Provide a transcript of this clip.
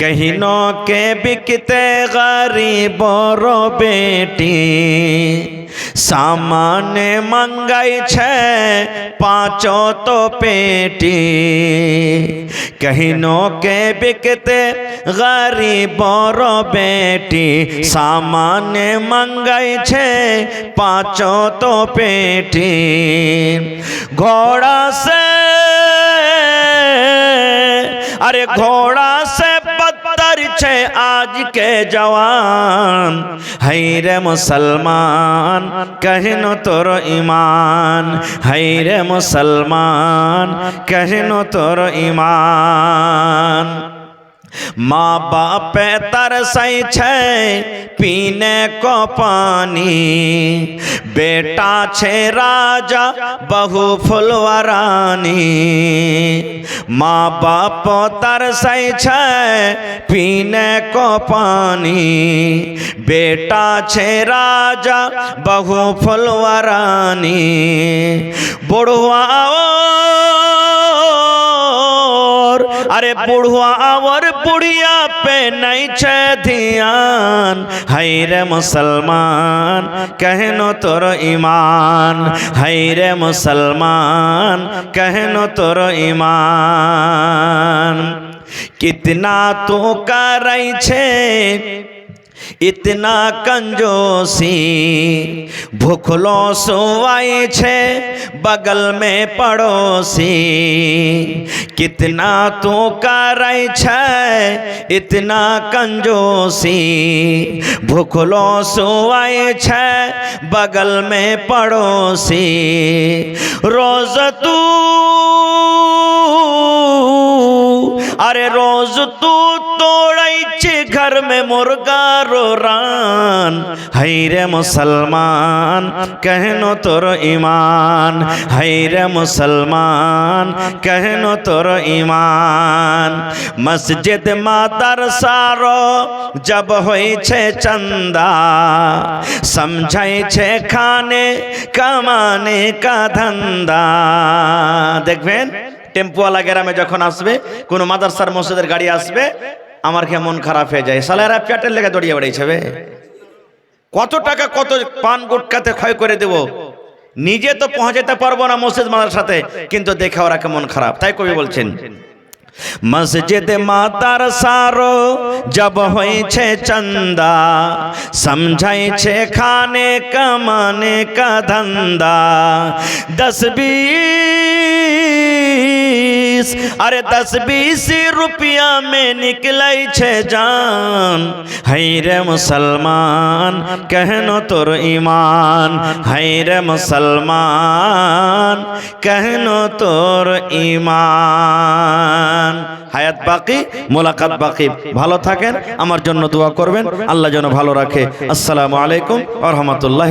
कहिनो के बिकते गरीबों बेटी सामान्य मंगाई छे पाँचो तो पेटी कहिनो के बिकते गरीबों बेटी सामान्य मंगाई छे पाँचो तो पेटी घोड़ा से अरे घोड़ा से बदतर छे आज के जवान है रे পারছে আজকে জওয়ান। হাই রে মুসলমান কহিন তোর ইমান হাই রে মুসলমান কহিন তোর ইমান মা বাপে তার সাইছে পিনে কো পানি। বেটা ছে রাজা, বহু ফুলওয়ারানি। মা বাপ তার সাইছে পিনে কো পানি। বেটা ছে রাজা, বহু ফুলওয়ারানি। বড়ুয়া আরে বুড়ুয়া আওয়ার বুড়িয়া পে নাই ধিয়ান হাই রে মুসলমান কেন তোর ইমান হাই রে মুসলমান কেন তোর ইমান কিতনা তো কারাইছে इतना कंजोसी भूखलो सोवाई छे बगल में पड़ोसी। कितना तो कर इतना कंजोसी भूखलो सोवाई छे बगल में पड़ोसी। रोज तू घर में मुर्गा रो रान है रे मुसलमान कहनो तोर ईमान है रे मुसलमान कहनो तोर ईमान मस्जिद मातर सारो जब होइ छे चंदा समझै छे खाने कमाने का धंधा দেখবেন টেম্পোওয়ালা গ্রামে যখন আসবে কোনো মাদ্রাসার মসজিদের গাড়ি আসবে আমার খেয়ে মন খারাপ হয়ে যায়? সালারা পেটের লেগে দড়িয়ে বেড়াইছে ভে কত টাকা, কত পান গুটকাতে ক্ষয় করে দেব? নিজে তো পৌঁছাতে পারব না মসজিদ মাদার সাথে, কিন্তু দেখে ওরা কেমন খারাপ। তাই কবি বলছেন, মসজিদ মাতার সারো, জব হয়েছে চন্দা, সমঝাইছে খানে কমানে কা ধন্দা। দশ বি તસબીસ अरे दस बीस रुपया में निकल જાન હૈ રે મુસલમાન કહેનો તોર ઈમાન હૈ રે મુસલમાન કહેનો তোর ইমান হায়াত বাকি, মোলাকাত বাকি। ভালো থাকেন, আমার জন্য দোয়া করবেন, আল্লাহ যেন ভালো রাখে। আসসালামু আলাইকুম আ রহমতুল্লাহ